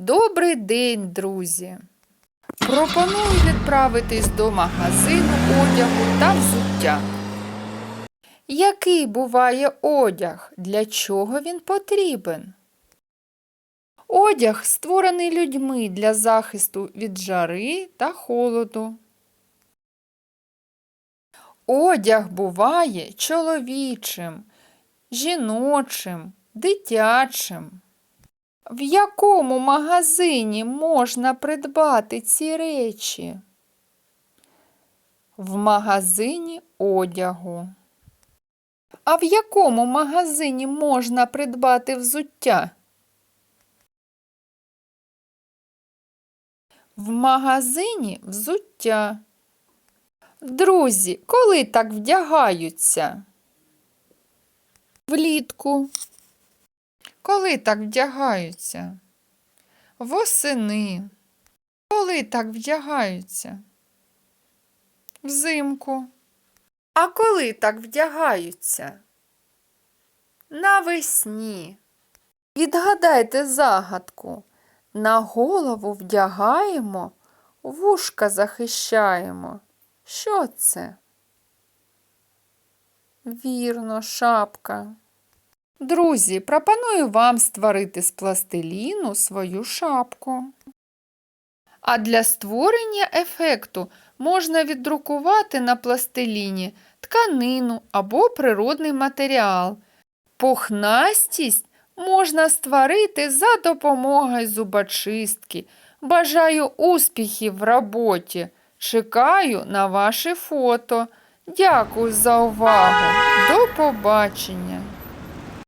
Добрий день, друзі! Пропоную відправитись до магазину одягу та взуття. Який буває одяг? Для чого він потрібен? Одяг створений людьми для захисту від жари та холоду. Одяг буває чоловічим, жіночим, дитячим. В якому магазині можна придбати ці речі? В магазині одягу. А в якому магазині можна придбати взуття? В магазині взуття. Друзі, коли так вдягаються? Влітку. Коли так вдягаються? Восени. Коли так вдягаються? Взимку. А коли так вдягаються? Навесні. Відгадайте загадку. На голову вдягаємо, вушка захищаємо. Що це? Вірно, шапка. Друзі, пропоную вам створити з пластиліну свою шапку. А для створення ефекту можна віддрукувати на пластиліні тканину або природний матеріал. Пухнастість можна створити за допомогою зубочистки. Бажаю успіхів в роботі. Чекаю на ваші фото. Дякую за увагу. До побачення!